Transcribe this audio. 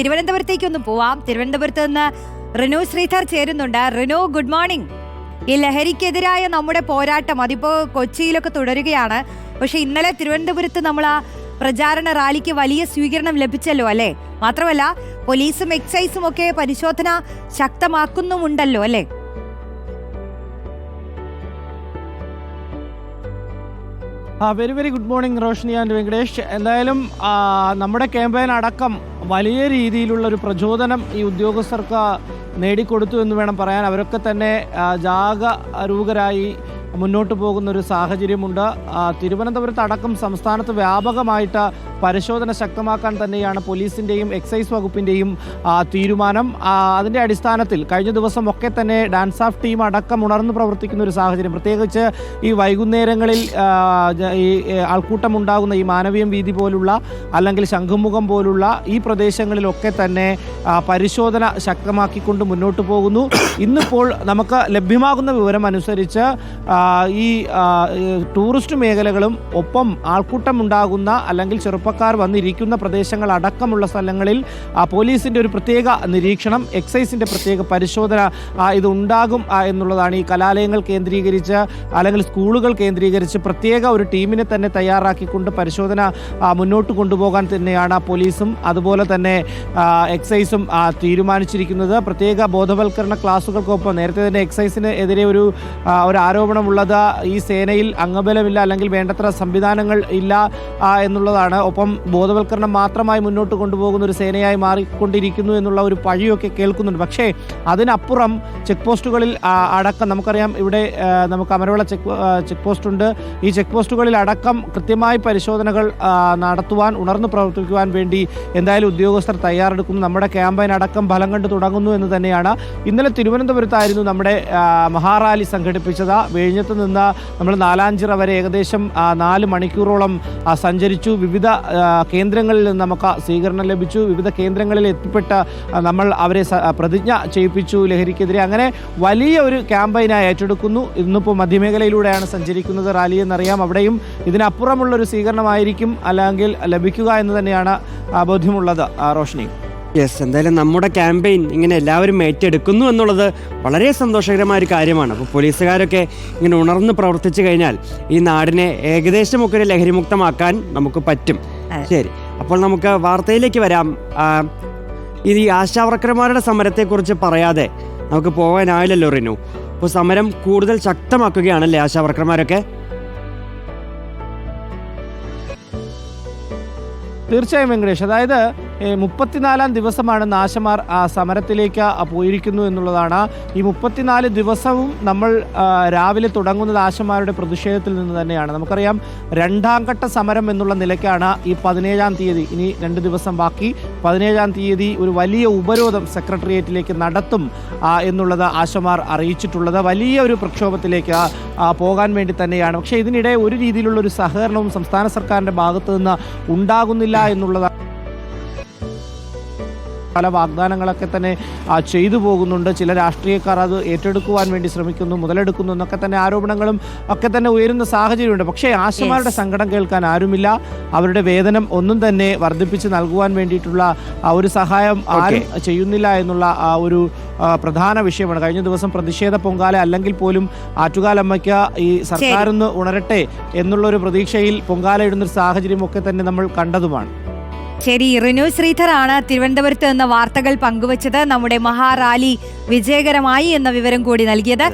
തിരുവനന്തപുരത്തേക്ക് ഒന്ന് പോവാം. തിരുവനന്തപുരത്ത് നിന്ന് റിനു ശ്രീധർ ചേരുന്നുണ്ട്. റിനു ഗുഡ് മോർണിംഗ് ഈ ലഹരിക്കെതിരായ നമ്മുടെ പോരാട്ടം അതിപ്പോ കൊച്ചിയിലൊക്കെ തുടരുകയാണ്. പക്ഷെ ഇന്നലെ തിരുവനന്തപുരത്ത് നമ്മൾ ആ പ്രചാരണ റാലിക്ക് വലിയ സ്വീകരണം ലഭിച്ചല്ലോ അല്ലേ? മാത്രമല്ല പോലീസും എക്സൈസും ഒക്കെ പരിശോധന ശക്തമാക്കുന്നുമുണ്ടല്ലോ അല്ലേ? Very very good morning Roshni and Venkatesh എന്തായാലും നമ്മുടെ ക്യാമ്പയിൻ അടക്കം വലിയ രീതിയിലുള്ള ഒരു പ്രചോദനം ഈ ഉദ്യോഗസ്ഥർക്ക് നേടിക്കൊടുത്തു എന്ന് വേണം പറയാൻ. അവരൊക്കെ തന്നെ ജാഗരൂകരായി മുന്നോട്ട് പോകുന്ന ഒരു സാഹചര്യമുണ്ട് തിരുവനന്തപുരത്ത് അടക്കം സംസ്ഥാനത്ത് വ്യാപകമായിട്ട് പരിശോധന ശക്തമാക്കാൻ തന്നെയാണ് പോലീസിന്റെയും എക്സൈസ് വകുപ്പിന്റെയും തീരുമാനം. അതിന്റെ അടിസ്ഥാനത്തിൽ കഴിഞ്ഞ ദിവസം ഒക്കെ തന്നെ ഡാൻസ് ഓഫ് ടീം അടക്കം ഉണർന്നു പ്രവർത്തിക്കുന്ന ഒരു സാഹചര്യം. പ്രത്യേകിച്ച് ഈ വൈകുന്നേരങ്ങളിൽ ഈ ആൾക്കൂട്ടം ഉണ്ടാകുന്ന ഈ മാനവീയം വീതി പോലുള്ള അല്ലെങ്കിൽ ശംഖുമുഖം പോലുള്ള ഈ പ്രദേശങ്ങളിലൊക്കെ തന്നെ പരിശോധന ശക്തമാക്കിക്കൊണ്ട് മുന്നോട്ട് പോകുന്നു. ഇന്നിപ്പോൾ നമുക്ക് ലഭ്യമാകുന്ന വിവരം അനുസരിച്ച് ഈ ടൂറിസ്റ്റ് മേഖലകളും ഒപ്പം ആൾക്കൂട്ടം ഉണ്ടാകുന്ന അല്ലെങ്കിൽ ചെറുപ്പക്കാർ വന്നിരിക്കുന്ന പ്രദേശങ്ങൾ അടക്കമുള്ള സ്ഥലങ്ങളിൽ പോലീസിന്റെ ഒരു പ്രത്യേക നിരീക്ഷണം എക്സൈസിന്റെ പ്രത്യേക പരിശോധന ഇതുണ്ടാകും എന്നുള്ളതാണ് ഈ കലാലയങ്ങൾ കേന്ദ്രീകരിച്ച് അല്ലെങ്കിൽ സ്കൂളുകൾ കേന്ദ്രീകരിച്ച് പ്രത്യേക ഒരു ടീമിനെ തന്നെ തയ്യാറാക്കിക്കൊണ്ട് പരിശോധന മുന്നോട്ട് കൊണ്ടുപോകാൻ തന്നെയാണ് പോലീസും അതുപോലെ തന്നെ എക്സൈസും തീരുമാനിച്ചിരിക്കുന്നത്. പ്രത്യേക ബോധവൽക്കരണ ക്ലാസുകൾക്കൊപ്പം നേരത്തെ തന്നെ എക്സൈസിന് എതിരെ ഒരു ഒരു ഒരു ആരോപണമുള്ളത് ഈ സേനയിൽ അംഗബലമില്ല അല്ലെങ്കിൽ വേണ്ടത്ര സംവിധാനങ്ങൾ ഇല്ല എന്നുള്ളതാണ്. ഒപ്പം ബോധവൽക്കരണം മാത്രമായി മുന്നോട്ട് കൊണ്ടുപോകുന്ന ഒരു സേനയായി മാറിക്കൊണ്ടിരിക്കുന്നു എന്നുള്ള ഒരു പഴിയൊക്കെ കേൾക്കുന്നുണ്ട്. പക്ഷേ അതിനപ്പുറം ചെക്ക് പോസ്റ്റുകളിൽ അടക്കം നമുക്കറിയാം ഇവിടെ നമുക്ക് അമരവിള ചെക്ക് ചെക്ക് പോസ്റ്റ് ഉണ്ട് ഈ ചെക്ക് പോസ്റ്റുകളിൽ അടക്കം കൃത്യമായി പരിശോധനകൾ നടത്തുവാൻ ഉണർന്നു പ്രവർത്തിക്കുവാൻ വേണ്ടി എന്തായാലും ഉദ്യോഗസ്ഥർ തയ്യാറെടുക്കുന്നു. നമ്മുടെ ക്യാമ്പയിൻ അടക്കം ഫലം കണ്ടു തുടങ്ങുന്നു എന്ന് തന്നെയാണ്. ഇന്നലെ തിരുവനന്തപുരത്തായിരുന്നു നമ്മുടെ മഹാറാലി സംഘടിപ്പിച്ചത് വിഴിഞ്ഞത്ത് നിന്ന് നമ്മൾ നാലാഞ്ചിറ വരെ ഏകദേശം നാല് മണിക്കൂറോളം സഞ്ചരിച്ചു. വിവിധ കേന്ദ്രങ്ങളിൽ നിന്ന് നമുക്ക് സ്വീകരണം ലഭിച്ചു. വിവിധ കേന്ദ്രങ്ങളിൽ എത്തിപ്പെട്ട് നമ്മൾ അവരെ പ്രതിജ്ഞ ചെയ്യിപ്പിച്ചു ലഹരിക്കെതിരെ. അങ്ങനെ വലിയ ഒരു ക്യാമ്പയിനായി ഏറ്റെടുക്കുന്നു. ഇന്നിപ്പോൾ മധ്യമേഖലയിലൂടെയാണ് സഞ്ചരിക്കുന്നത് റാലി എന്നറിയാം. അവിടെയും ഇതിനപ്പുറമുള്ളൊരു സ്വീകരണമായിരിക്കും അല്ലെങ്കിൽ ലഭിക്കുക എന്ന് തന്നെയാണ് ബോധ്യമുള്ളത് റോഷ്നി. യെസ് എന്തായാലും നമ്മുടെ ക്യാമ്പയിൻ ഇങ്ങനെ എല്ലാവരും ഏറ്റെടുക്കുന്നു എന്നുള്ളത് വളരെ സന്തോഷകരമായ ഒരു കാര്യമാണ്. അപ്പോൾ പോലീസുകാരൊക്കെ ഇങ്ങനെ ഉണർന്ന് പ്രവർത്തിച്ചു കഴിഞ്ഞാൽ ഈ നാടിനെ ഏകദേശമൊക്കെ ഒരു ലഹരിമുക്തമാക്കാൻ നമുക്ക് പറ്റും. ശരി. അപ്പോൾ നമുക്ക് വാർത്തയിലേക്ക് വരാം. ഇത് ഈ ആശാവർക്കർമാരുടെ സമരത്തെക്കുറിച്ച് പറയാതെ നമുക്ക് പോകാനായില്ലല്ലോ റിനു. അപ്പോൾ സമരം കൂടുതൽ ശക്തമാക്കുകയാണല്ലേ ആശാവർക്കർമാരൊക്കെ? തീർച്ചയായും വെങ്കടേഷ്. അതായത് മുപ്പത്തിനാലാം ദിവസമാണ് നാശമാർ സമരത്തിലേക്ക് പോയിരിക്കുന്നു എന്നുള്ളതാണ്. ഈ മുപ്പത്തിനാല് ദിവസവും നമ്മൾ രാവിലെ തുടങ്ങുന്നത് ആശമാരുടെ പ്രതിഷേധത്തിൽ നിന്ന് തന്നെയാണ്. നമുക്കറിയാം രണ്ടാം ഘട്ട സമരം എന്നുള്ള നിലയ്ക്കാണ് ഈ പതിനേഴാം തീയതി ഇനി രണ്ട് ദിവസം ബാക്കി. പതിനേഴാം തീയതി ഒരു വലിയ ഉപരോധം സെക്രട്ടേറിയറ്റിലേക്ക് നടത്തും എന്നുള്ളത് ആശമാർ അറിയിച്ചിട്ടുള്ളത്. വലിയ ഒരു പ്രക്ഷോഭത്തിലേക്ക് പോകാൻ വേണ്ടി തന്നെയാണ്. പക്ഷേ ഇതിനിടെ ഒരു രീതിയിലുള്ള ഒരു സഹകരണവും സംസ്ഥാന സർക്കാരിന്റെ ഭാഗത്തു നിന്ന് ഉണ്ടാകുന്നില്ല എന്നുള്ളതാണ് പല വാഗ്ദാനങ്ങളൊക്കെ തന്നെ ചെയ്തു പോകുന്നുണ്ട്. ചില രാഷ്ട്രീയക്കാർ അത് ഏറ്റെടുക്കുവാൻ വേണ്ടി ശ്രമിക്കുന്നു മുതലെടുക്കുന്നു എന്നൊക്കെ തന്നെ ആരോപണങ്ങളും ഒക്കെ തന്നെ ഉയരുന്ന സാഹചര്യമുണ്ട്. പക്ഷേ ആശമാരുടെ സങ്കടം കേൾക്കാൻ ആരുമില്ല. അവരുടെ വേതനം ഒന്നും തന്നെ വർദ്ധിപ്പിച്ച് നൽകുവാൻ വേണ്ടിയിട്ടുള്ള ആ, ഒരു സഹായം ആരും ചെയ്യുന്നില്ല എന്നുള്ള ആ ഒരു പ്രധാന വിഷയമാണ്. കഴിഞ്ഞ ദിവസം പ്രതിഷേധ പൊങ്കാല അല്ലെങ്കിൽ പോലും ആറ്റുകാലമ്മയ്ക്ക് ഈ സർക്കാർ ഒന്ന് ഉണരട്ടെ എന്നുള്ളൊരു പ്രതീക്ഷയിൽ പൊങ്കാല ഇടുന്നൊരു സാഹചര്യം ഒക്കെ തന്നെ നമ്മൾ കണ്ടതുമാണ്. ശരി റിനു ശ്രീധറാണ് തിരുവനന്തപുരത്ത് നിന്ന് വാർത്തകൾ പങ്കുവച്ചത്. നമ്മുടെ മഹാറാലി വിജയകരമായി എന്ന വിവരം കൂടി നൽകിയത്.